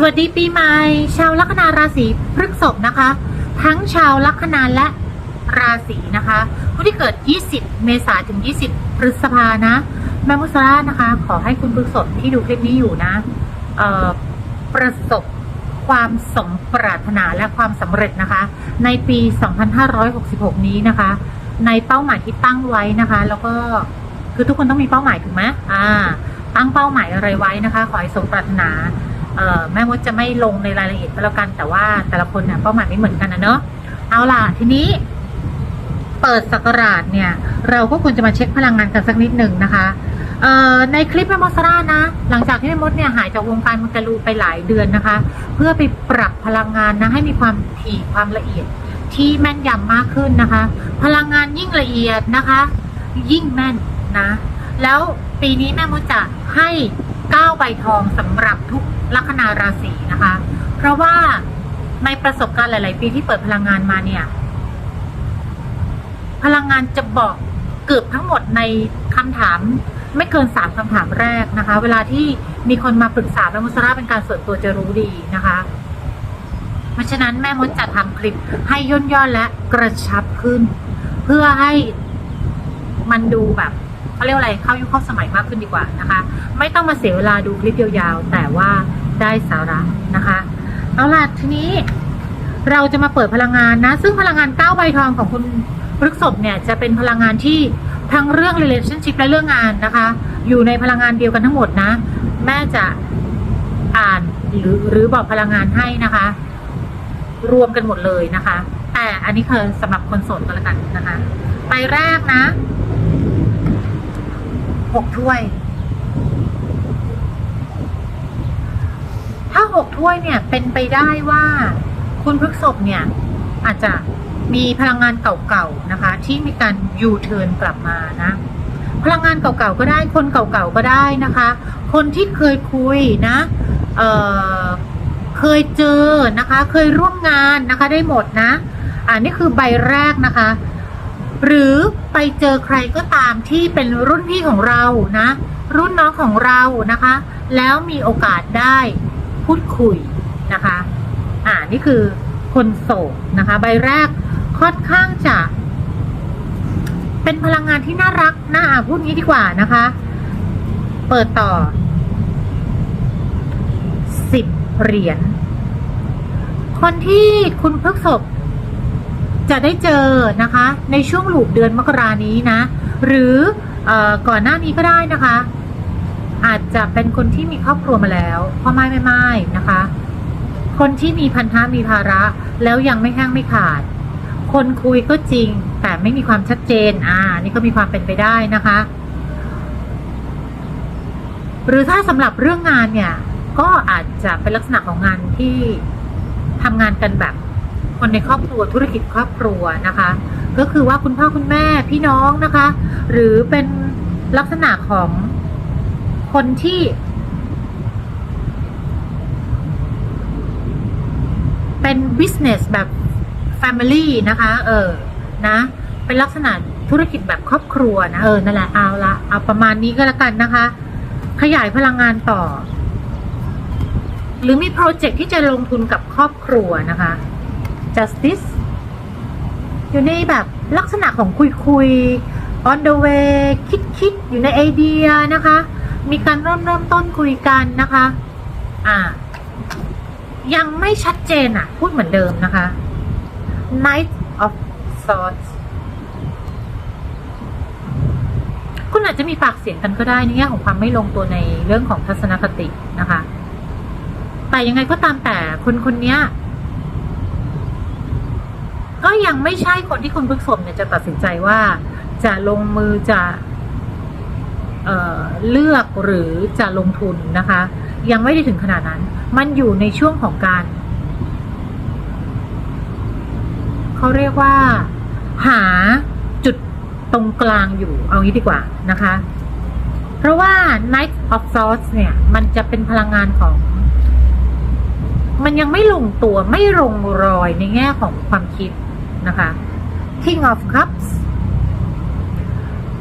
สวัสดีปีใหม่ ชาวลัคนาราศีพฤษภนะคะ ทั้งชาวลัคนาและราศีนะคะผู้ที่เกิด 20 เมษายนถึง 20 พฤษภานะ แม่มุสรานะคะ ขอให้คุณพฤษภที่ดูคลิปนี้อยู่นะประสบความสมปรารถนาและความสำเร็จนะคะ ในปี 2566 นี้นะคะ ในเป้าหมายที่ตั้งไว้นะคะ แล้วก็คือทุกคนต้องมีเป้าหมายถูกไหมอ่า ตั้งเป้าหมายอะไรไว้นะคะ ขอให้สมปรารถนา แม่มดจะไม่ลงในรายละเอียดก็แล้วกันแต่ว่าแต่ละคนเนี่ยเป้าหมายไม่เหมือนกันนะเนอะเอาล่ะทีนี้ เปิดสักราชเนี่ย เราก็ควรจะมาเช็คพลังงานกันสักนิดหนึ่งนะคะในคลิปแม่มดสรานะ หลังจากที่แม่มดเนี่ยหายจากวงการมังกรลูไปหลายเดือนนะคะ เพื่อไปปรับพลังงานนะให้มีความถี่ความละเอียดที่แม่นยำมากขึ้นนะคะ พลังงานยิ่งละเอียดนะคะ ยิ่งแม่นนะ แล้วปีนี้แม่มดจะให้ 9ใบทองสำหรับทุกลัคนาราศีนะคะ เพราะว่าในประสบการณ์หลาย ๆ ปีที่เปิดพลังงานมาเนี่ย พลังงานจะบอกเกือบทั้งหมดในคำถามไม่เกินสามคำถามแรกนะคะ เวลาที่มีคนมาปรึกษาแม่มดสราเป็นการส่วนตัวจะรู้ดีนะคะ เพราะฉะนั้นแม่มดจะทำคลิปให้ย่นย่อและกระชับขึ้น เพื่อให้มันดูแบบ เขาเรียกอะไรเข้ายุคเข้าสมัยมากขึ้นดีกว่านะคะ ไม่ต้องมาเสียเวลาดูคลิปยาวๆ แต่ว่าได้สาระนะคะเอาล่ะทีนี้เราจะมาเปิดพลังงานนะ ซึ่งพลังงาน9ใบทองของคุณพฤกษบเนี่ยจะเป็นพลังงานที่ทั้งเรื่อง relationship และเรื่องงานนะคะ อยู่ในพลังงานเดียวกันทั้งหมดนะ แม่จะอ่านหรือหรือบอกพลังงานให้นะคะ รวมกันหมดเลยนะคะ แต่อันนี้คือสำหรับคนโสดก็แล้วกันนะคะ ไปแรกนะ หกถ้วย ถ้าหกถ้วยเนี่ยเป็นไปได้ว่า คุณพฤกษบเนี่ย อาจจะมีพลังงานเก่าๆนะคะ ที่มีการยูเทิร์นกลับมานะ พลังงานเก่าๆก็ได้ คนเก่าๆก็ได้นะคะ คนที่เคยคุยนะเเคยเจอนะคะ เคยร่วมงานนะคะได้หมดนะอันนี้คือใบแรกนะคะ หรือไปเจอใครก็ตามที่เป็นรุ่นพี่ของเรานะ รุ่นน้องของเรานะคะ แล้วมีโอกาสได้พูดคุยนะคะ อ่านี่คือคนโสดนะคะ ใบแรกค่อนข้างจะ เป็นพลังงานที่น่ารักน่าอ่าพูดงี้ดีกว่านะคะ เปิดต่อสิบเหรียญคนที่คุณพฤกษบ จะได้เจอนะคะในช่วงหลูปเดือนมกรานี้นะ หรืออก่อนหน้านี้ก็ได้นะคะ อาจจะเป็นคนที่มีครอบครัวมาแล้วพ่อไม้ไม่ไม้นะคะ คนที่มีพันธะมีภาระ แล้วยังไม่แห้งไม่ขาด คนคุยก็จริง แต่ไม่มีความชัดเจนอ่านี่ก็มีความเป็นไปได้นะคะ หรือถ้าสำหรับเรื่องงานเนี่ยก็อาจจะเป็นลักษณะของงานที่ทำงานกันแบบ คนในครอบครัวธุรกิจครอบครัวนะคะ ก็คือว่าคุณพ่อคุณแม่พี่น้องนะคะ หรือเป็นลักษณะของคนที่เป็น business แบบ family นะคะ เออ นะ เป็นลักษณะธุรกิจแบบครอบครัวนะ เออ นั่นแหละ เอาละ เอาประมาณนี้ก็แล้วกันนะคะ ขยายพลังงานต่อ หรือมีโปรเจกต์ที่จะลงทุนกับครอบครัวนะคะ justice อยู่ในแบบลักษณะของคุยคุย on the way คิดคิดอยู่ในไอเดียนะคะ มีการเริ่มเริ่มต้นคุยกันนะคะ อ่า ยังไม่ชัดเจนอะ พูดเหมือนเดิมนะคะ Knight of Swords คุณอาจจะมีปากเสียงกันก็ได้ในแง่ของความไม่ลงตัวในเรื่องของทัศนคตินะคะ แต่ยังไงก็ตามแต่คนคนนี้ ก็ยังไม่ใช่คนที่คุณพึกษบเนี่ยจะตัดสินใจว่า จะลงมือจะเออเลือกหรือจะลงทุนนะคะ ยังไม่ได้ถึงขนาดนั้น มันอยู่ในช่วงของการเขาเรียกว่า หาจุดตรงกลางอยู่เอางี้ดีกว่านะคะ เพราะว่า Knight of Swords เนี่ย มันจะเป็นพลังงานของ มันยังไม่ลงตัวไม่ลงรอยในแง่ของความคิด นะคะ King of Cups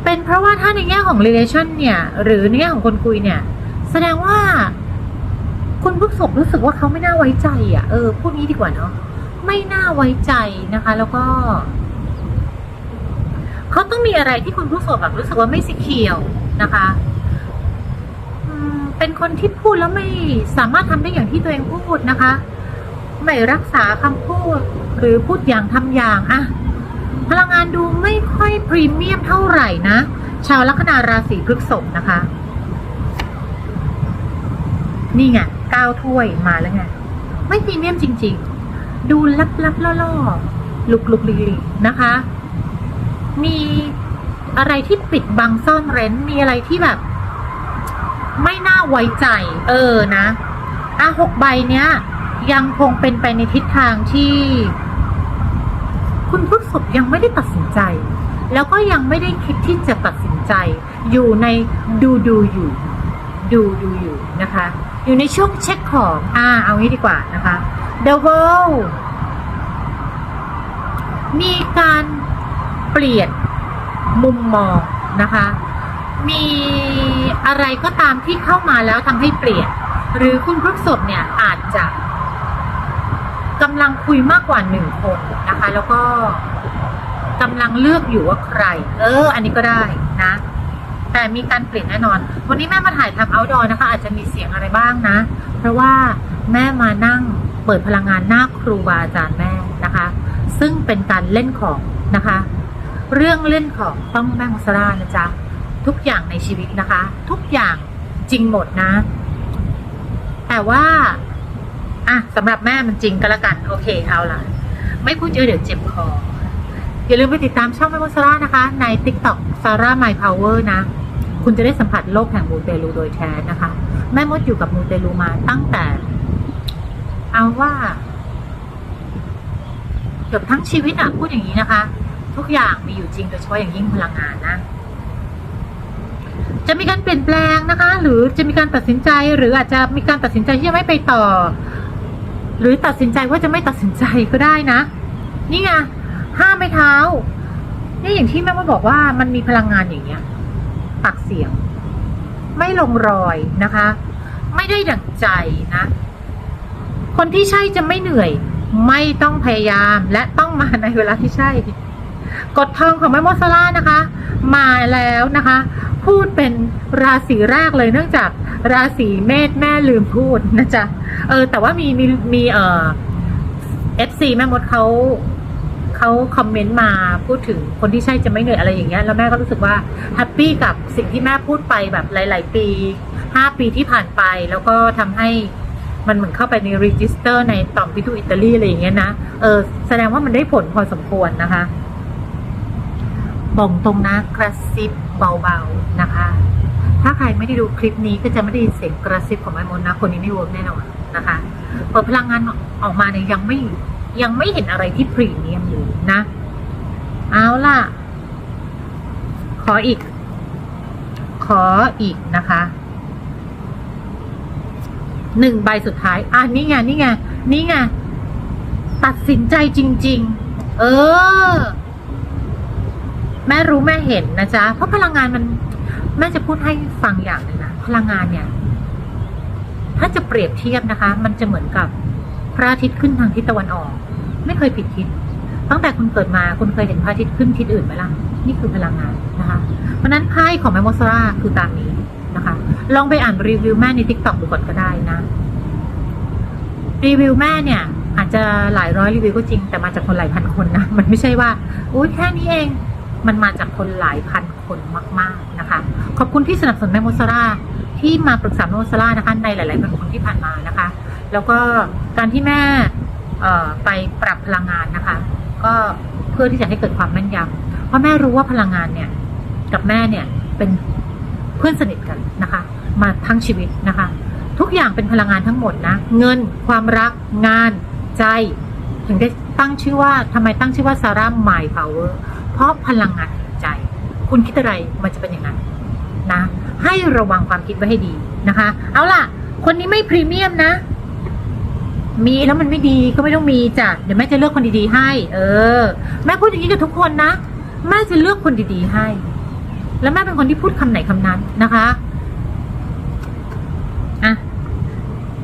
เป็นเพราะว่าถ้าในแง่ของ relation เนี่ย หรือในแง่ของคนคุยเนี่ย แสดงว่าคุณพฤกษบรู้สึกว่าเขาไม่น่าไว้ใจอะเออพูดนี้ดีกว่าเนาะไม่น่าไว้ใจนะคะ แล้วก็เขาต้องมีอะไรที่คุณพฤกษบแบบรู้สึกว่าไม่สีเขียวนะคะเป็นคนที่พูดแล้วไม่สามารถทำได้อย่างที่ตัวเองพูดนะคะ ไม่รักษาคำพูด หรือพูดอย่างทำอย่างอะพลังงานดูไม่ค่อยพรีเมียมเท่าไหร่นะ ชาวลัคนาราศีพฤษภนะคะ นี่ไงก้าวถ้วยมาแล้วไง ไม่พรีเมียมจริง ๆ ดูลับลับๆล่อๆลุกลุกลีลีนะคะ มีอะไรที่ปิดบังซ่อนเร้น มีอะไรที่แบบ ไม่น่าไว้ใจ เออนะอะหกใบเนี้ย ยังคงเป็นไปในทิศทางที่ คุณพฤกษบยังไม่ได้ตัดสินใจ แล้วก็ยังไม่ได้คิดที่จะตัดสินใจ อยู่ในดูดูอยู่ดูดูอยู่นะคะ อยู่ในช่วงเช็คของอ่าเอางี้ดีกว่านะคะ The World มีการเปลี่ยนมุมมองนะคะ มีอะไรก็ตามที่เข้ามาแล้วทำให้เปลี่ยน หรือคุณพฤกษบเนี่ยอาจจะกำลังคุยมากกว่าหนึ่งคน นะคะ แล้วก็กำลังเลือกอยู่ว่าใคร เออ อันนี้ก็ได้นะ แต่มีการเปลี่ยนแน่นอน วันนี้แม่มาถ่ายทำ outdoor นะคะ อาจจะมีเสียงอะไรบ้างนะ เพราะว่าแม่มานั่งเปิดพลังงานหน้าครูบาอาจารย์แม่นะคะ ซึ่งเป็นการเล่นของนะคะ เรื่องเล่นของต้องแม่มุสรานะจ๊ะทุกอย่างในชีวิตนะคะ ทุกอย่างจริงหมดนะ แต่ว่าอะสำหรับแม่มันจริงก็แล้วกัน โอเคเอาล่ะ ไม่พูดเยอะเดี๋ยวเจ็บคอ อย่าลืมไปติดตามช่องแม่มุสรานะคะ ใน TikTok Sarah My Power นะ คุณจะได้สัมผัสโลกแห่งมูเตลูโดยแท้นะคะ แม่มดอยู่กับมูเตลูมาตั้งแต่ เอาว่าเกือบทั้งชีวิตอะพูดอย่างนี้นะคะ ทุกอย่างมีอยู่จริงโดยเฉพาะอย่างยิ่งพลังงานนะ จะมีการเปลี่ยนแปลงนะคะ หรือจะมีการตัดสินใจหรืออาจจะมีการตัดสินใจที่จะไม่ไปต่อ หรือตัดสินใจว่าจะไม่ตัดสินใจก็ได้นะ นี่ไงห้ามไม่เท้า นี่อย่างที่แม่ว่าบอกว่ามันมีพลังงานอย่างเงี้ยปากเสียง ไม่ลงรอยนะคะ ไม่ได้ดั่งใจนะ คนที่ใช่จะไม่เหนื่อย ไม่ต้องพยายามและต้องมาในเวลาที่ใช่กดทองของแม่มดซาร่านะคะ มาแล้วนะคะ พูดเป็นราศีแรกเลยเนื่องจากราศีเมษแม่ลืมพูดนะจ๊ะเออแต่ว่ามีมีมีเอ่อฟซีแม่มดเขา เขาคอมเมนต์มาพูดถึงคนที่ใช่จะไม่เหนื่อยอะไรอย่างเงี้ยแล้วแม่ก็รู้สึกว่าแฮปปี้กับสิ่งที่แม่พูดไปแบบหลาย ๆ ปีห้าปีที่ผ่านไปแล้วก็ทำให้มันเหมือนเข้าไปในรีจิสเตอร์ในต่อมพิทูอิตาลีอะไรอย่างเงี้ยนะเออแสดงว่ามันได้ผลพอสมควรนะคะบอกตรงนะกระซิบเบาๆนะคะ ถ้าใครไม่ได้ดูคลิปนี้ก็จะไม่ได้ยินเสียงกระซิบของแม่มดนะคนนี้ไม่เวิร์กแน่นอนนะคะเปิดพลังงานออกมาเนี่ยยังไม่ ยังไม่เห็นอะไรที่พรีเมียมอยู่นะ เอาล่ะ ขออีก ขออีกนะคะหนึ่งใบสุดท้าย อะนี่ไง นี่ไง นี่ไง ตัดสินใจจริง ๆ เออ แม่รู้แม่เห็นนะจ๊ะ เพราะพลังงานมัน แม่จะพูดให้ฟังอย่างนึงนะ พลังงานเนี่ย ถ้าจะเปรียบเทียบนะคะ มันจะเหมือนกับพระอาทิตย์ขึ้นทางทิศตะวันออก ไม่เคยผิดทิศตั้งแต่คุณเกิดมาคุณเคยเห็นพระอาทิตย์ขึ้นทิศอื่นไหมล่ะนี่คือพลังงานนะคะ เพราะนั้นไพ่ของแมมโมสราคือตามนี้นะคะ ลองไปอ่านรีวิวแม่ในทิกตอกดูก่อนก็ได้นะ รีวิวแม่เนี่ย อาจจะหลายร้อยรีวิวก็จริงแต่มาจากคนหลายพันคนนะ มันไม่ใช่ว่าอุ้ยแค่นี้เองมันมาจากคนหลายพันคนมาก ๆนะคะ ขอบคุณที่สนับสนุนแมมโมสราที่มาปรึกษาแมมโมสรานะคะในหลาย ๆ คนที่ผ่านมานะคะ แล้วก็การที่แม่ ไปปรับพลังงานนะคะ ก็เพื่อที่จะให้เกิดความแม่นยำเพราะแม่รู้ว่าพลังงานเนี่ย กับแม่เนี่ยเป็นเพื่อนสนิทกันนะคะ มาทั้งชีวิตนะคะ ทุกอย่างเป็นพลังงานทั้งหมดนะ เงินความรักงานใจ ถึงได้ตั้งชื่อว่าทำไมตั้งชื่อว่าซาร่า My Power เพราะพลังงานใจ คุณคิดอะไรมันจะเป็นอย่างนั้นนะ ให้ระวังความคิดไว้ให้ดีนะคะ เอาล่ะ คนนี้ไม่พรีเมียมนะ มีแล้วมันไม่ดีก็ไม่ต้องมีจ้ะเดี๋ยวแม่จะเลือกคนดีๆให้ เออ แม่พูดอย่างนี้กับทุกคนนะแม่จะเลือกคนดีๆให้ แล้วแม่เป็นคนที่พูดคำไหนคำนั้นนะคะอะ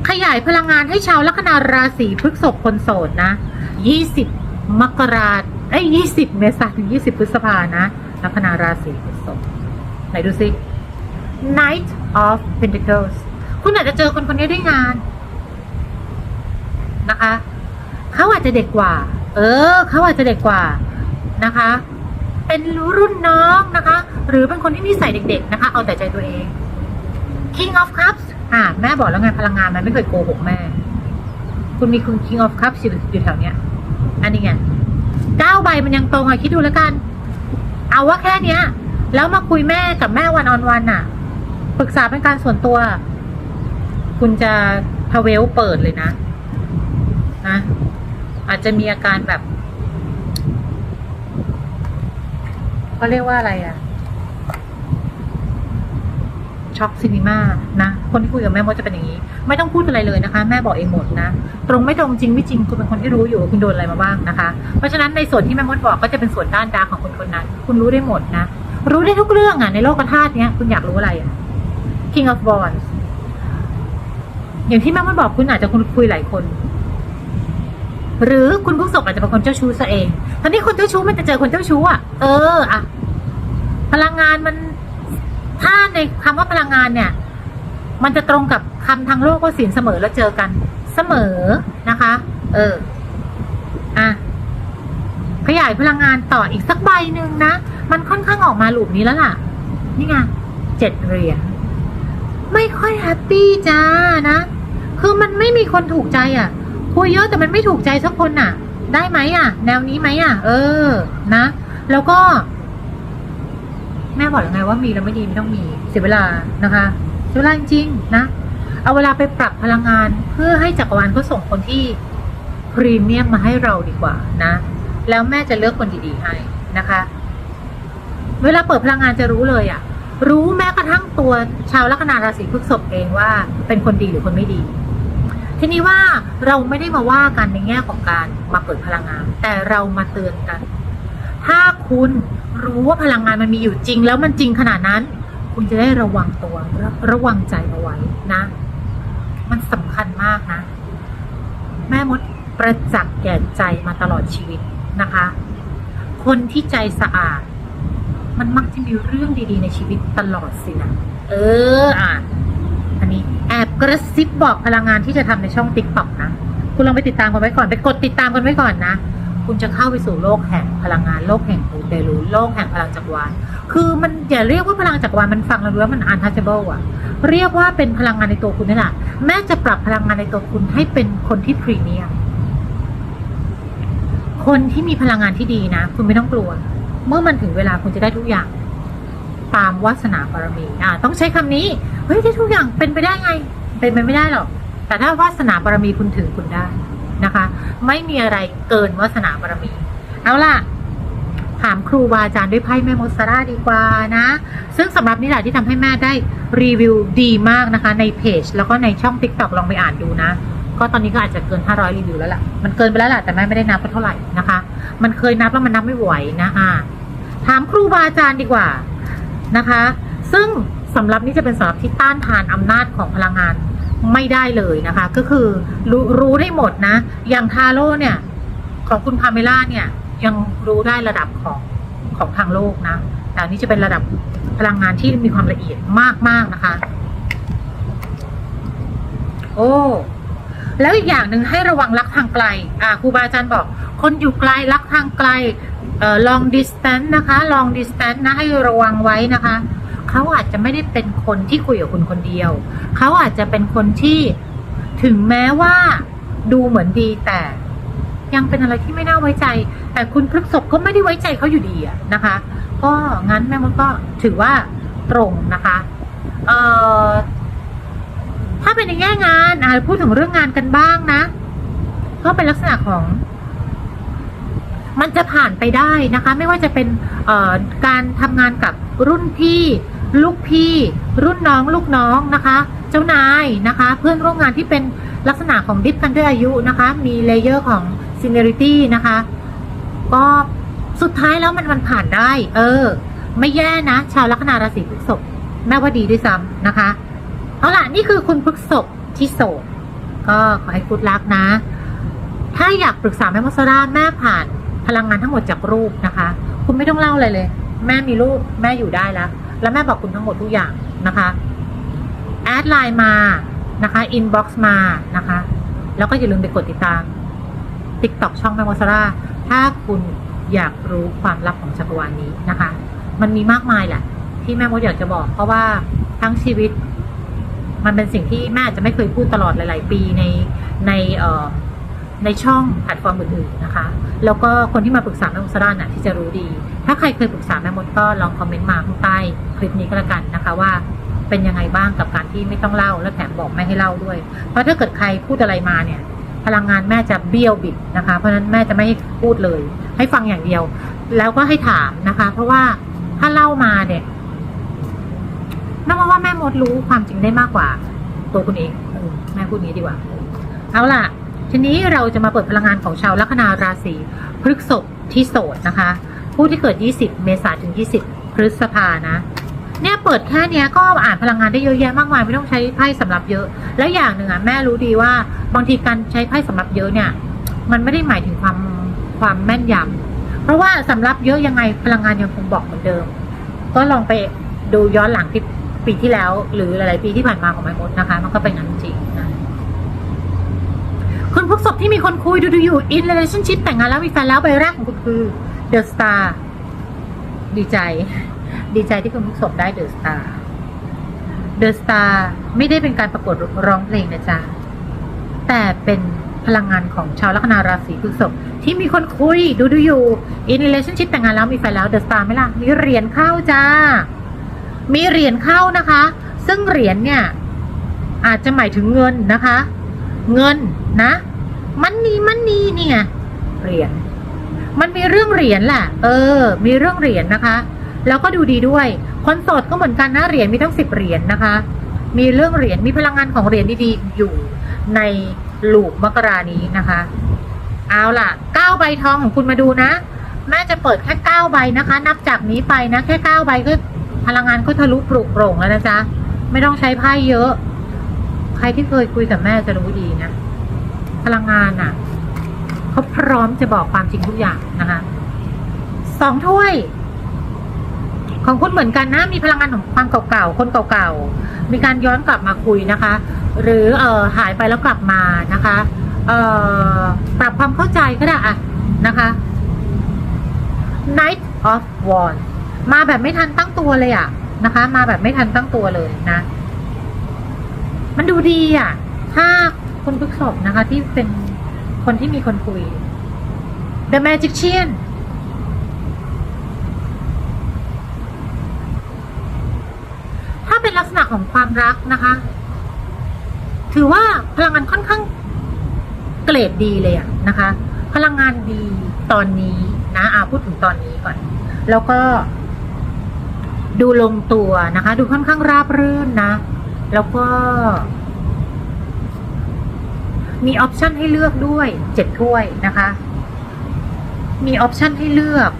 ขยายพลังงานให้ชาวลัคนาราศีพฤษภคนโสดนะ20มกราเอ้ย20เมษายนถึง20พฤษภานะลัคนาราศีพฤษภไหนดูสิ Knight of Pentacles คุณอาจจะเจอคนคนนี้ด้วยงาน นะคะเขาอาจจะเด็กกว่า เออเขาอาจจะเด็กกว่านะคะ เป็นรุ่นน้องนะคะ หรือเป็นคนที่นิสัยเด็ก ๆ นะคะ เอาแต่ใจตัวเอง King of Cups อ่าแม่บอกแล้วไงพลังงานมันไม่เคยโกหกแม่ คุณมีคุณ King of Cups อยู่แถวเนี้ย อันนี้ไงเก้าใบมันยังตรงอะคิดดูแล้วกัน เอาว่าแค่เนี้ย แล้วมาคุยแม่กับแม่วันออนวันอะปรึกษาเป็นการส่วนตัว คุณจะทเวลเปิดเลยนะ นะ อาจจะมีอาการแบบเขาเรียกว่าอะไรอะช็อกซินิมานะ คนที่คุยกับแม่มดจะเป็นอย่างนี้ ไม่ต้องพูดอะไรเลยนะคะ แม่บอกเองหมดนะ ตรงไม่ตรงจริงไม่จริงคุณเป็นคนที่รู้อยู่คุณโดนอะไรมาบ้างนะคะ เพราะฉะนั้นในส่วนที่แม่มดบอกก็จะเป็นส่วนด้านดาของคนคนนั้น คุณรู้ได้หมดนะ รู้ได้ทุกเรื่องอะในโลกธาตุเนี้ยคุณอยากรู้อะไรอะ King of Wands อย่างที่แม่มดบอกคุณอาจจะคุยหลายคน หรือคุณผู้ศพอาจจะเป็นคนเจ้าชู้ซะเองตอนนี้คนเจ้าชู้มันจะเจอคนเจ้าชู้อะ เอออะพลังงานมัน ถ้าในคำว่าพลังงานเนี่ย มันจะตรงกับคำทางโลกว่าสินเสมอแล้วเจอกัน เสมอนะคะ เออ อะขยายพลังงานต่ออีกสักใบหนึ่งนะ มันค่อนข้างออกมาหลุมนี้แล้วล่ะ นี่ไงเจ็ดเหรียญไม่ค่อยแฮปปี้จ้านะ คือมันไม่มีคนถูกใจอะ คุยเยอะแต่มันไม่ถูกใจสักคนอะ ได้ไหมอะ แนวนี้ไหมอะ เออ นะ แล้วก็ แม่บอกแล้วไงว่ามีแล้วไม่ดีไม่ต้องมีเสียเวลานะคะเสียเวลาจริงๆนะเอาเวลาไปปรับพลังงานเพื่อให้จักรวาลเขาส่งคนที่พรีเมียมมาให้เราดีกว่านะ แล้วแม่จะเลือกคนดีๆให้นะคะ เวลาเปิดพลังงานจะรู้เลยอะ รู้แม้กระทั่งตัวชาวลัคนาราศีพฤษภเองว่าเป็นคนดีหรือคนไม่ดี ทีนี้ว่าเราไม่ได้มาว่ากันในแง่ของการมาเปิดพลังงาน แต่เรามาเตือนกัน ถ้าคุณรู้ว่าพลังงานมันมีอยู่จริง แล้วมันจริงขนาดนั้น คุณจะได้ระวังตัวระระวังใจเอาไว้นะ มันสำคัญมากนะ แม่มดประจักษ์แก่ใจมาตลอดชีวิตนะคะ คนที่ใจสะอาด มันมักจะมีเรื่องดีๆ ในชีวิตตลอดสินะ เอออะ กระซิบบอกพลังงานที่จะทำในช่องติ๊กต็อกนะ คุณลองไปติดตามกันไว้ก่อน ไปกดติดตามกันไว้ก่อนนะ คุณจะเข้าไปสู่โลกแห่งพลังงานโลกแห่งมูเตลูโลกแห่งพลังจักรวาล คือมันอย่าเรียกว่าพลังจักรวาลมันฟังแล้วรู้ว่ามัน untouchable อะเรียกว่าเป็นพลังงานในตัวคุณนี่แหละแม้จะปรับพลังงานในตัวคุณให้เป็นคนที่พรีเมียมคนที่มีพลังงานที่ดีนะ คุณไม่ต้องกลัว เมื่อมันถึงเวลาคุณจะได้ทุกอย่าง ตามวาสนาบารมี อ่า ต้องใช้คำนี้ เฮ้ยได้ทุกอย่างเป็นไปได้ไง เป็นไปไม่ได้หรอก แต่ถ้าวาสนาบารมีคุณถึงคุณได้นะคะ ไม่มีอะไรเกินวาสนาบารมี เอาล่ะถามครูบาอาจารย์ด้วยไพ่แม่มดซาร่าดีกว่านะ ซึ่งสำหรับนี่แหละที่ทำให้แม่ได้รีวิวดีมากนะคะ ในเพจ แล้วก็ในช่อง t ิ k t o k ลองไปอ่านดูนะ ก็ตอนนี้ก็อาจจะเกิน 500 รีวิวแล้วล่ะ มันเกินไปแล้วแหละแต่แม่ไม่ได้นับว่าเท่าไหร่นะคะ มันเคยนับแล้วมันนับไม่ไหวนะอ่าถามครูบาอาจารย์ดีกว่านะคะ ซึ่งสำหรับนี่จะเป็นสำหรับที่ต้านทานอำนาจของพลังงาน ไม่ได้เลยนะคะ ก็คือรู้รู้ได้หมดนะ อย่างทาโร่เนี่ย ของคุณพาเมล่าเนี่ย ยังรู้ได้ระดับของของทางโลกนะแต่อันนี้จะเป็นระดับพลังงานที่มีความละเอียดมากๆนะคะ โอ้แล้วอีกอย่างหนึ่งให้ระวังรักทางไกล อ่าครูบาอาจารย์บอก คนอยู่ไกลรักทางไกลเอ่อ long distance นะคะ long distance นะให้ระวังไว้นะคะ เขาอาจจะไม่ได้เป็นคนที่คุยกับคุณคนเดียว เขาอาจจะเป็นคนที่ถึงแม้ว่าดูเหมือนดีแต่ยังเป็นอะไรที่ไม่น่าไว้ใจ แต่คุณพฤกษบก็ไม่ได้ไว้ใจเขาอยู่ดีนะคะ ก็งั้นแม่มดก็ถือว่าตรงนะคะเอ่อถ้าเป็นในแง่งานอ่าพูดถึงเรื่องงานกันบ้างนะ ก็เป็นลักษณะของ มันจะผ่านไปได้นะคะ ไม่ว่าจะเป็นการทำงานกับรุ่นพี่ ลูกพี่ รุ่นน้องลูกน้องนะคะ เจ้านายนะคะ เพื่อนร่วมงานที่เป็นลักษณะของดิฟกันด้วยอายุนะคะ มีเลเยอร์ของ seniority นะคะ ก็สุดท้ายแล้วมันมันผ่านได้ เออ ไม่แย่นะ ชาวลัคนาราศีพฤษภแม่ว่าดีด้วยซ้ำนะคะ เอาล่ะ นี่คือคุณพฤษภที่โสดก็ขอให้กุดลักนะ ถ้าอยากปรึกษาแม่มดซาร่าแม่ผ่านพลังงานทั้งหมดจากรูปนะคะ คุณไม่ต้องเล่าอะไรเลย แม่มีรูปแม่อยู่ได้แล้ว แล้วแม่บอกคุณทั้งหมดทุกอย่างนะคะแอดไลน์มานะคะอินบ็อกซ์มานะคะ แล้วก็อย่าลืมไปกดติดตาม TikTok ช่องแมวสราถ้าคุณอยากรู้ความลับของจักรวาลนี้นะคะ มันมีมากมายแหละ ที่แม่มดอยากจะบอก เพราะว่าทั้งชีวิต มันเป็นสิ่งที่แม่อาจจะไม่เคยพูดตลอดหลาย ๆ ปีในในเอ่อในช่องแพลตฟอร์มอื่น ๆ นะคะ แล้วก็คนที่มาปรึกษาแม่มดสราน่ะที่จะรู้ดี ถ้าใครเคยปรึกษาแม่มดก็ลองคอมเมนต์มาข้างใต้คลิปนี้ก็แล้วกันนะคะว่าเป็นยังไงบ้างกับการที่ไม่ต้องเล่าและแถมบอกไม่ให้เล่าด้วย เพราะถ้าเกิดใครพูดอะไรมาเนี่ย พลังงานแม่จะเบี้ยวบิดนะคะ เพราะฉะนั้นแม่จะไม่ให้พูดเลย ให้ฟังอย่างเดียว แล้วก็ให้ถามนะคะ เพราะว่าถ้าเล่ามาเนี่ยน่าว่าแม่มดรู้ความจริงได้มากกว่า ตัวคุณเองแม่พูดนี้ดีกว่า เอาล่ะ ทีนี้เราจะมาเปิดพลังงานของชาวลัคนาราศีพฤกษภที่โสดนะคะ ผู้ที่เกิด 20 เมษายนถึง 20 พฤษภานะ เนี่ยเปิดแค่เนี้ยก็อ่านพลังงานได้เยอะแยะมากมายไม่ต้องใช้ไพ่สำหรับเยอะ แล้วอย่างหนึ่งอะแม่รู้ดีว่าบางทีการใช้ไพ่สำหรับเยอะเนี่ย มันไม่ได้หมายถึงความความแม่นยำเพราะว่าสำหรับเยอะยังไงพลังงานยังคงบอกเหมือนเดิม ก็ลองไปดูย้อนหลังที่ปีที่แล้ว หรือหลาย ๆ ปีที่ผ่านมาของแม่มดนะคะ มันก็เป็นงั้นจริงนะคุณพวกศพที่มีคนคุยดูดูอยู่ in relationship แต่งงานแล้วมีแฟนแล้วใบแรกของคุณคือ The Star ดีใจ ดีใจที่คุณพวกศพได้ The Star The Star ไม่ได้เป็นการประกวดร้องเพลงนะจ๊ะ แต่เป็นพลังงานของชาวลัคนาราศีพฤษภที่มีคนคุยดูดูอยู่ in relationship แต่งงานแล้วมีแฟนแล้ว The Star ไหมล่ะมีเหรียญเข้าจ้า มีเหรียญเข้านะคะ ซึ่งเหรียญเนี่ย อาจจะหมายถึงเงินนะคะ เงินนะ มันนีมันนีเนี่ยเหรียญ มันมีเรื่องเหรียญแหละ เออ มีเรื่องเหรียญนะคะ แล้วก็ดูดีด้วย คนโสดก็เหมือนกันนะเหรียญมีทั้งสิบเหรียญนะคะ มีเรื่องเหรียญมีพลังงานของเหรียญดีๆ อยู่ในหลูกมกรานี้นะคะ เอาล่ะเก้าใบทองของคุณมาดูนะ แม่จะเปิดแค่เก้าใบนะคะ นับจากนี้ไปนะ แค่เก้าใบก็พลังงานก็ทะลุปลุกโปร่งแล้วนะจ๊ะ ไม่ต้องใช้ไพ่เยอะ ใครที่เคยคุยกับแม่จะรู้ดีนะ พลังงานอะ เขาพร้อมจะบอกความจริงทุกอย่างนะคะสองถ้วย ของคุณเหมือนกันนะ มีพลังงานของความเก่าๆคนเก่าๆมีการย้อนกลับมาคุยนะคะ หรือเออหายไปแล้วกลับมานะคะเออปรับความเข้าใจก็ได้อะนะคะ Night of Wands มาแบบไม่ทันตั้งตัวเลยอะนะคะ มาแบบไม่ทันตั้งตัวเลยนะ มันดูดีอะถ้าคุณพฤกษบนะคะ ที่เป็น คนที่มีคนคุย The Magician ถ้าเป็นลักษณะของความรักนะคะ ถือว่าพลังงานค่อนข้างเกรดดีเลยอะนะคะ พลังงานดีตอนนี้นะอาพูดถึงตอนนี้ก่อน แล้วก็ดูลงตัวนะคะ ดูค่อนข้างราบรื่นนะ แล้วก็ มีออปชันให้เลือกด้วยเจ็ดถ้วยนะคะ มีออปชันให้เลือก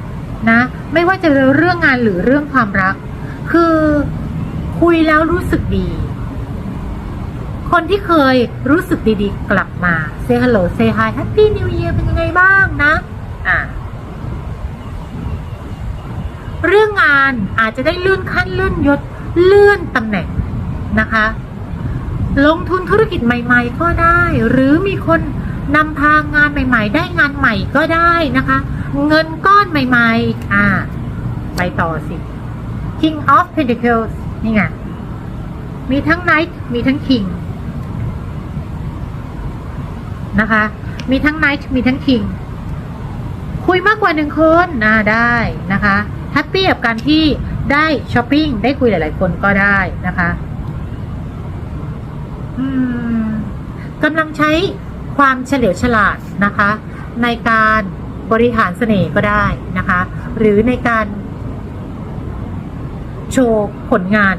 นะ ไม่ว่าจะเรื่องงานหรือเรื่องความรัก คือคุยแล้วรู้สึกดี คนที่เคยรู้สึกดีๆ กลับมา say hello say hi happy new year เป็นยังไงบ้างนะ อ่าเรื่องงานอาจจะได้เลื่อนขั้นเลื่อนยศเลื่อนตำแหน่งนะคะ ลงทุนธุรกิจใหม่ ๆ ก็ได้ หรือมีคนนำพางานใหม่ ๆ ได้งานใหม่ก็ได้นะคะ เงินก้อนใหม่ ๆ อ่า ไปต่อสิ King of Pentacles นี่ไง มีทั้ง Knight มีทั้ง King นะคะ มีทั้ง Knight มีทั้ง King คุยมากกว่าหนึ่งคนอ่าได้นะคะแฮปปี้กับการที่ได้ช้อปปิ้งได้คุยหลาย ๆ คนก็ได้นะคะ กำลังใช้ความเฉลียวฉลาดนะคะ ในการบริหารเสน่ห์ก็ได้นะคะ หรือในการโชว์ผลงาน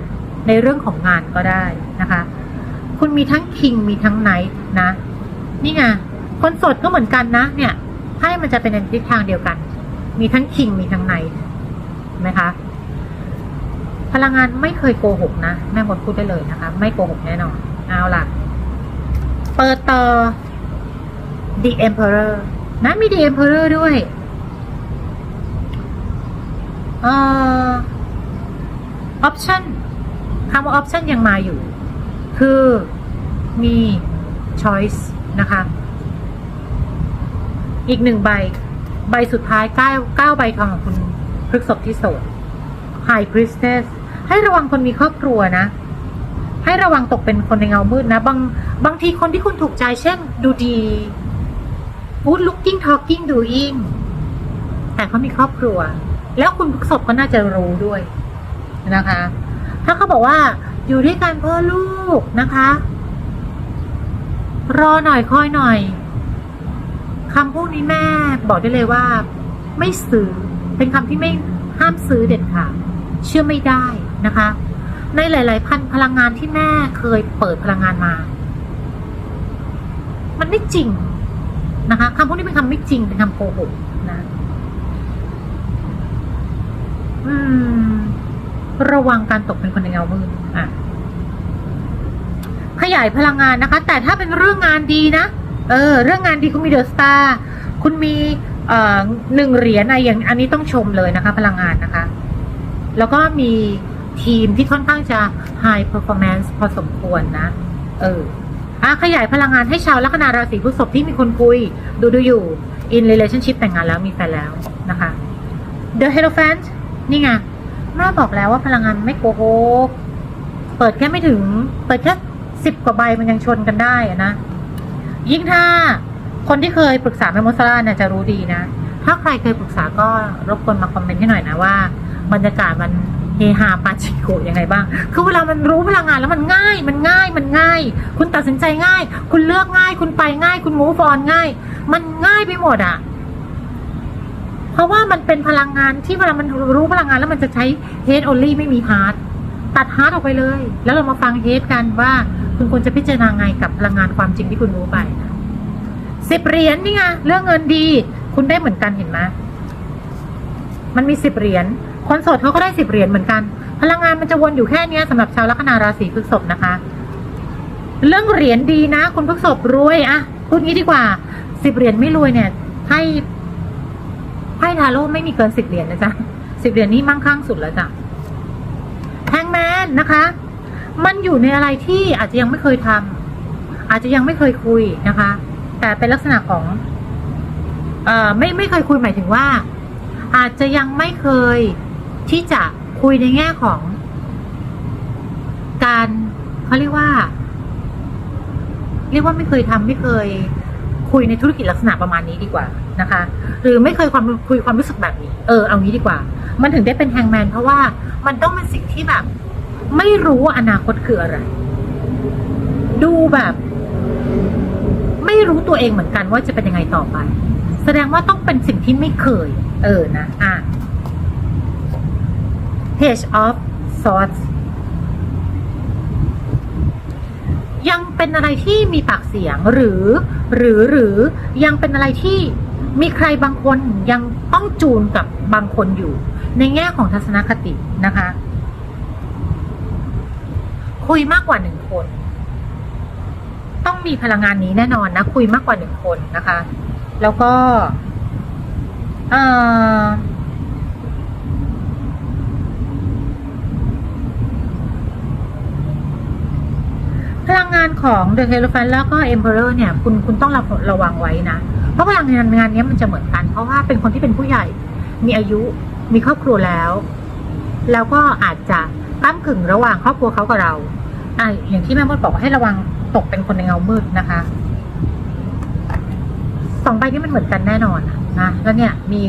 ในเรื่องของงานก็ได้นะคะ คุณมีทั้งคิงมีทั้งไนท์นะ นี่ไงคนสดก็เหมือนกันนะ เนี่ยให้มันจะเป็นในทิศทางเดียวกัน มีทั้งคิงมีทั้งไนท์ไหมคะพลังงานไม่เคยโกหกนะ แม่มดพูดได้เลยนะคะ ไม่โกหกแน่นอน เอาล่ะ เปิดต่อ The Emperor นะมี The Emperor ด้วยเอ่อ option คำว่า option ยังมาอยู่ คือมี choice นะคะ อีกหนึ่งใบ ใบสุดท้ายเก้าเก้าใบทองของคุณพฤกษบที่โสด High Priestess ให้ระวังคนมีครอบครัวนะ ให้ระวังตกเป็นคนในเงามืดนะ บางบางทีคนที่คุณถูกใจเช่น ดูดี good looking talking doing แต่เขามีครอบครัว แล้วคุณพฤกษบก็น่าจะรู้ด้วยนะคะ ถ้าเขาบอกว่าอยู่ด้วยกันพ่อลูกนะคะ รอหน่อยคอยหน่อยคำพวกนี้แม่บอกได้เลยว่า ไม่ซื้อเป็นคำที่ไม่ห้ามซื้อเด็ดขาดเชื่อไม่ได้นะคะ ในหลาย ๆ พันพลังงานที่แม่เคยเปิดพลังงานมา มันไม่จริงนะคะคำพวกนี้เป็นคำไม่จริงเป็นคำโกหกนะอืม ระวังการตกเป็นคนในเงามืดอะขยายพลังงานนะคะ แต่ถ้าเป็นเรื่องงานดีนะเออ เรื่องงานดีคุณมีเดอะสตาร์คุณมีเอ่อหนึ่งเหรียญอะไรอย่างอันนี้ต้องชมเลยนะคะ พลังงานนะคะ แล้วก็มี ทีมที่ค่อนข้างจะ high performance พอสมควรนะ เอออะขยายพลังงานให้ชาวลัคนาราศีพฤษภที่มีคนคุย ดูดูอยู่ in relationship แต่งงานแล้วมีแฟนแล้วนะคะ The Hierophant นี่ไงแม่บอกแล้วว่าพลังงานไม่โกหกเปิดแค่ไม่ถึง เปิดแค่สิบกว่าใบมันยังชนกันได้นะ ยิ่งถ้าคนที่เคยปรึกษาแม่มดซาร่าเนี่ยจะรู้ดีนะ ถ้าใครเคยปรึกษาก็รบกวนมาคอมเมนต์ให้หน่อยนะว่า บรรยากาศมัน เฮฮาปาจิโกยังไงบ้าง คือเวลามันรู้พลังงานแล้วมันง่าย มันง่าย มันง่าย คุณตัดสินใจง่าย คุณเลือกง่าย คุณไปง่าย คุณมูฟออนง่าย มันง่ายไปหมดอะ เพราะว่ามันเป็นพลังงานที่เวลามันรู้พลังงานแล้วมันจะใช้ head only ไม่มี heart ตัด heart ออกไปเลย แล้วเรามาฟัง head กันว่า คุณควรจะพิจารณาไงกับพลังงานความจริงที่คุณรู้ไปนะสิบเหรียญนี่ไงเรื่องเงินดี คุณได้เหมือนกันเห็นไหมมันมีสิบเหรียญ คนโสดเขาก็ได้สิบเหรียญเหมือนกัน พลังงานมันจะวนอยู่แค่นี้ยสำหรับชาวลัคนาราศีพฤษภนะคะ เรื่องเหรียญดีนะ คุณพฤษภรวยอะพูดงี้ดีกว่าสิบเหรียญไม่รวยเนี่ยให้ไพ่ทาโร่ไม่มีเกินสิบเหรียญนะจ๊ะสิบเหรียญนี้มั่งคั่งสุดแล้วจ้ะแฮงแมนนะคะ มันอยู่ในอะไรที่อาจจะยังไม่เคยทำอาจจะยังไม่เคยคุยนะคะ แต่เป็นลักษณะของ เอ่อไม่ไม่เคยคุยหมายถึงว่า อาจจะยังไม่เคย ที่จะคุยในแง่ของ การเขาเรียกว่า เรียกว่าไม่เคยทำไม่เคย คุยในธุรกิจลักษณะประมาณนี้ดีกว่านะคะ หรือไม่เคยความคุยความรู้สึกแบบนี้ เออเอางี้ดีกว่า มันถึงได้เป็นแฮงแมนเพราะว่ามันต้องเป็นสิ่งที่แบบ ไม่รู้ว่าอนาคตคืออะไร ดูแบบ ไม่รู้ตัวเองเหมือนกันว่าจะเป็นยังไงต่อไป แสดงว่าต้องเป็นสิ่งที่ไม่เคย เออนะอะ Page of Swords ยังเป็นอะไรที่มีปากเสียงหรือ หรือหรือยังเป็นอะไรที่มีใครบางคนยังต้องจูนกับบางคนอยู่ ในแง่ของทัศนคตินะคะ คุยมากกว่าหนึ่งคน ต้องมีพลังงานนี้แน่นอนนะ คุยมากกว่าหนึ่งคนนะคะ แล้วก็ เอ่อ ลังงานของ The Hierophant แล้วก็ Emperor เนี่ยคุณคุณต้องระระวังไว้นะ เพราะพลังงานงานนี้มันจะเหมือนกัน เพราะว่าเป็นคนที่เป็นผู้ใหญ่ มีอายุมีครอบครัวแล้ว แล้วก็อาจจะตั้มกึ่งระหว่างครอบครัวเขากับเราอะอย่างที่แม่มดบอกว่าให้ระวังตกเป็นคนในเงามืดนะคะสองใบนี้มันเหมือนกันแน่นอนนะแล้วเนี่ยมี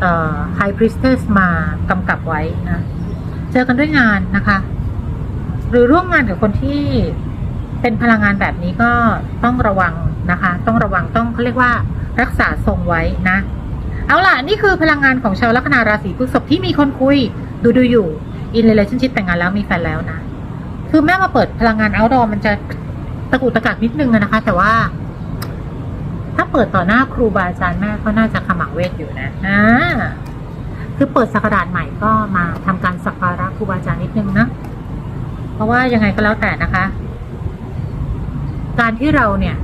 เอ่อ High Priestess มากำกับไว้นะเจอกันด้วยงานนะคะ หรือร่วมงานกับคนที่เป็นพลังงานแบบนี้ก็ต้องระวังนะคะ ต้องระวังต้องเขาเรียกว่ารักษาทรงไว้นะ เอาล่ะ นี่คือพลังงานของชาวลัคนาราศีพฤษภที่มีคนคุย ดูดูอยู่ in relationship แต่งงานแล้วมีแฟนแล้วนะ คือแม่มาเปิดพลังงาน outdoor มันจะตะกุตะกักนิดนึงนะคะ แต่ว่า ถ้าเปิดต่อหน้าครูบาอาจารย์แม่ก็น่าจะขมักเวทอยู่นะอ่าคือเปิดสักราชใหม่ก็มาทำการสักการะครูบาอาจารย์นิดนึงนะ เพราะว่ายังไงก็แล้วแต่นะคะ การที่เราเนี่ย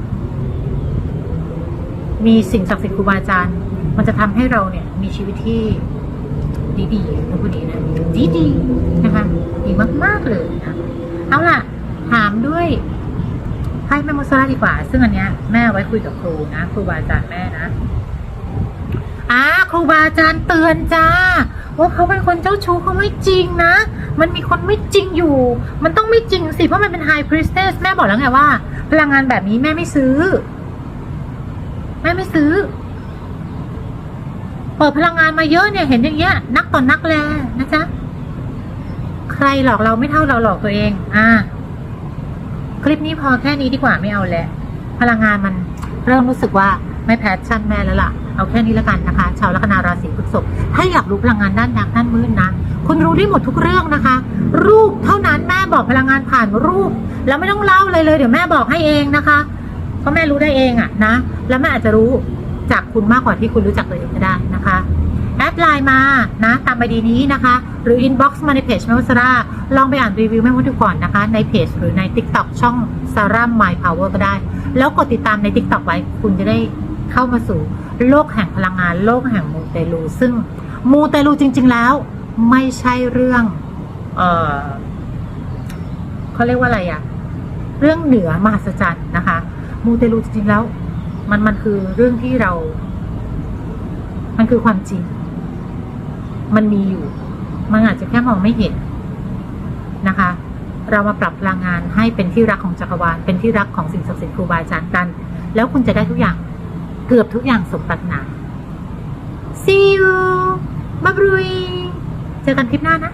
มีสิ่งศักดิ์สิทธิ์ครูบาอาจารย์ มันจะทำให้เราเนี่ย มีชีวิตที่ดีๆนะพูดดีนะดีๆนะคะ ดีมากๆเลยนะเอาล่ะ ถามด้วยไพ่แม่มุสลาดีกว่า ซึ่งอันเนี้ยแม่ไว้คุยกับครูนะครูบาอาจารย์แม่นะอ่าครูบาอาจารย์เตือนจ้า ว่าเขาเป็นคนเจ้าชู้เขาไม่จริงนะ มันมีคนไม่จริงอยู่ มันต้องไม่จริงสิ เพราะมันเป็นไฮพรีสเตสแม่บอกแล้วไงว่า พลังงานแบบนี้แม่ไม่ซื้อ แม่ไม่ซื้อ เปิดพลังงานมาเยอะเนี่ยเห็นอย่างเงี้ย นักต่อนนักแลนะจ๊ะ ใครหลอกเราไม่เท่าเราหลอกตัวเอง อ่า คลิปนี้พอแค่นี้ดีกว่าไม่เอาแล้วพลังงานมันเริ่มรู้สึกว่าไม่แพชชั่นแม่แล้วล่ะ เอาแค่นี้ล้วกันนะคะ ชาวลัคนาราศีพฤษภถ้าอยากรู้พลังงานด้านดังด้านมืดนะคุณรู้ได้หมดทุกเรื่องนะคะ รูปเท่านั้นแม่บอกพลังงานผ่านรูป แล้วไม่ต้องเล่าเลยเลย เดี๋ยวแม่บอกให้เองนะคะเพราะแม่รู้ได้เองอะนะ แล้วแม่อาจจะรู้จากคุณมากกว่าที่คุณรู้จักตัวเองก็ได้นะคะแอดไลน์มานะตามไอดีนี้นะคะ หรือ inbox มาในเพจแม่วัสราลองไปอ่านรีวิวแม่วัตถุก่อนนะคะ ในเพจหรือใน TikTok ช่อง s a r a My Power ก็ได้ แล้วกดติดตามใน TikTok ไว้คุณจะได้เข้ามาสู่ โลกแห่งพลังงาน โลกแห่งมูเตลูซึ่งมูเตลูจริง ๆ แล้ว ไม่ใช่เรื่อง เออเขาเรียกว่าอะไรอะเรื่องเหนือมหัศจรรย์นะคะ มูเตลูจริง ๆ แล้ว มันมันคือเรื่องที่เรา มันคือความจริง มันมีอยู่ มันอาจจะแค่มองไม่เห็นนะคะ เรามาปรับพลังงานให้เป็นที่รักของจักรวาลเป็นที่รักของสิ่งศักดิ์สิทธิ์ครูบาอาจารย์กัน แล้วคุณจะได้ทุกอย่าง เกือบทุกอย่างสมปรารถนา see you บับรุยเจอกันคลิปหน้านะ